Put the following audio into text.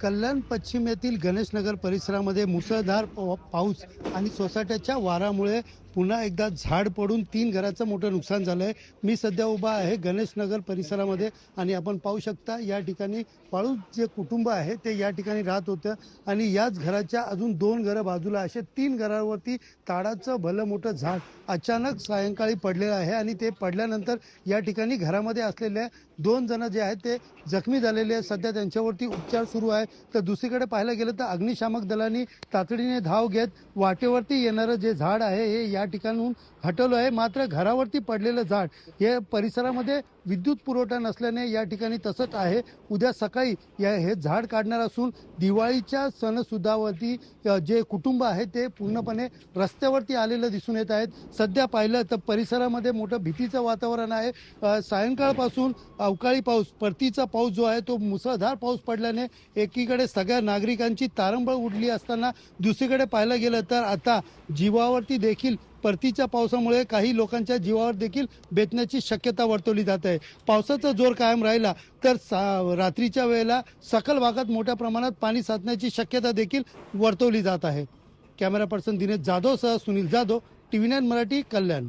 कल्याण पश्चिम येथील गणेशनगर परिसरामध्ये मुसळधार पाऊस आणि सोसाट्याच्या वारामुळे पुन्हा एकदा झाड पडून तीन घराचं मोठं नुकसान झालं आहे मी सध्या उभा आहे गणेशनगर परिसरामध्ये आणि आपण पाहू शकता या ठिकाणी पाळू जे कुटुंब आहे ते या ठिकाणी राहत होतं. आणि याच घराच्या अजून दोन घरं बाजूला असे तीन घरावरती ताडाचं भलं मोठं झाड अचानक सायंकाळी पडलेलं आहे आणि ते पडल्यानंतर या ठिकाणी घरामध्ये असलेल्या दोन जण जे आहेत ते जखमी झालेले आहेत. सध्या त्यांच्यावरती उपचार सुरू आहे. तर दुसरीकडे पाहायला गेलं तर अग्निशामक दलांनी तातडीने धाव घेत वाटेवरती येणारं जे झाड आहे हे या ठिकाणून हटवलं आहे. मात्र घरावरती पडलेलं झाड हे परिसरामध्ये विद्युत पुरवठा नसल्याने या ठिकाणी तसंच आहे. उद्या सकाळी या हे झाड काढणार असून दिवाळीच्या सणसुद्धावरती जे कुटुंब आहे ते पूर्णपणे रस्त्यावरती आलेलं दिसून येत आहेत. सध्या पाहिलं तर परिसरामध्ये मोठं भीतीचं वातावरण आहे. सायंकाळपासून अवकाळी पाऊस परतीचा पाऊस जो आहे तो मुसळधार पाऊस पडल्याने एकीकडे सगळ्या नागरिकांची तारंबळ उडली असताना दुसरीकडे पाहायला गेलं तर आता जीवावरती देखील परतीच्या पावसामुळे काही लोकांच्या जीवावर देखील बेतण्याची शक्यता वर्तवली जात आहे. पावसाचा जोर कायम राहिला तर सा रात्रीच्या वेळेला सकल भागात मोठ्या प्रमाणात पाणी साचण्याची शक्यता देखील वर्तवली जात आहे. कॅमेरा पर्सन दिनेश जाधव सह Sunil Jadhav T V nine Marathi Kalyan.